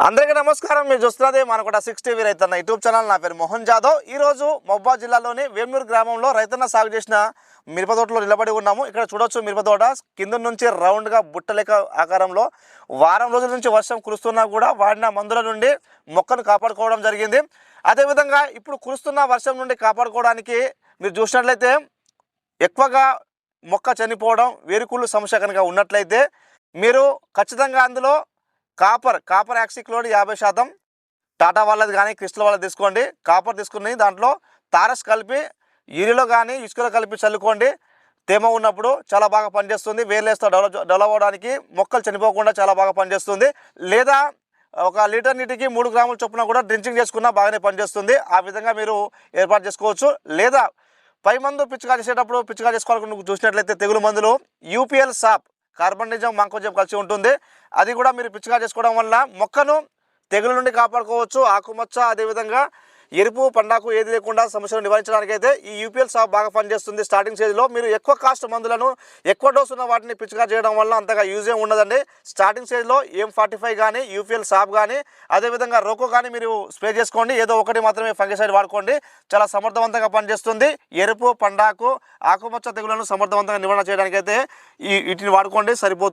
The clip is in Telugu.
అందరికీ నమస్కారం. మీరు చూస్తున్నది మనకు సిక్స్ టీవీ రైతన్న యూట్యూబ్ ఛానల్. నా పేరు మోహన్ జాదవ్. ఈ రోజు మొబ్బా జిల్లాలోని వేమూరు గ్రామంలో రైతన్న సాగు చేసిన మిరప తోటలో నిలబడి ఉన్నాము. ఇక్కడ చూడొచ్చు మిరప తోట. కింద నుంచి రౌండ్గా బుట్టలేక ఆకారంలో వారం రోజుల నుంచి వర్షం కురుస్తున్నా కూడా వాడిన మందుల నుండి మొక్కను కాపాడుకోవడం జరిగింది. అదేవిధంగా ఇప్పుడు కురుస్తున్న వర్షం నుండి కాపాడుకోవడానికి మీరు చూసినట్లయితే ఎక్కువగా మొక్క చనిపోవడం వేరుకుళ్ళు సమస్య కనుక ఉన్నట్లయితే మీరు ఖచ్చితంగా అందులో కాపర్ కాపర్ యాక్సిక్లోడ్ యాభై శాతం. టాటా వాళ్ళది కానీ క్రిస్టల్ వాళ్ళది తీసుకోండి. కాపర్ తీసుకుని దాంట్లో తారస్ కలిపి యూరియాలో కానీ ఇసుకలో కలిపి చల్లుకోండి. తేమ ఉన్నప్పుడు చాలా బాగా పనిచేస్తుంది. వేర్లేస్తో డెవలప్ డెవలప్ అవ్వడానికి మొక్కలు చనిపోకుండా చాలా బాగా పనిచేస్తుంది. లేదా ఒక లీటర్ నీటికి మూడు గ్రాముల చొప్పున కూడా డ్రించింగ్ చేసుకున్నా బాగానే పనిచేస్తుంది. ఆ విధంగా మీరు ఏర్పాటు చేసుకోవచ్చు. లేదా పై మందు పిచ్చిగా చేసేటప్పుడు పిచ్చిగా చేసుకోవాలని చూసినట్లయితే తెగులు మందులు యూపీఎల్ సాప్. కార్బనిజం మంకోజం కలిసి ఉంటుంది. అది కూడా మీరు పిచ్చిగా చేసుకోవడం వల్ల మొక్కను తెగులు నుండి కాపాడుకోవచ్చు. ఆకుమచ్చ అదేవిధంగా ఎరుపు పండాకు ఏది లేకుండా సమస్యను నివారించడానికైతే ఈ యూపీఎల్ సాప్ బాగా పనిచేస్తుంది. స్టార్టింగ్ స్టేజ్లో మీరు ఎక్కువ కాస్ట్ మందులను ఎక్కువ డోస్ ఉన్న వాటిని పిచ్చిగా చేయడం వల్ల అంతగా యూజ్ ఏమి ఉండదండి. స్టార్టింగ్ స్టేజ్లో ఏం ఫార్టీ ఫైవ్ కానీ యూపీఎల్ సాప్ కానీ అదేవిధంగా రోకో కానీ మీరు స్ప్రే చేసుకోండి. ఏదో ఒకటి మాత్రమే ఫంగిసైడ్ వాడుకోండి. చాలా సమర్థవంతంగా పనిచేస్తుంది. ఎరుపు పండాకు ఆకుమచ్చ తెగులను సమర్థవంతంగా నివారణ చేయడానికైతే ఈ వీటిని వాడుకోండి. సరిపోతుంది.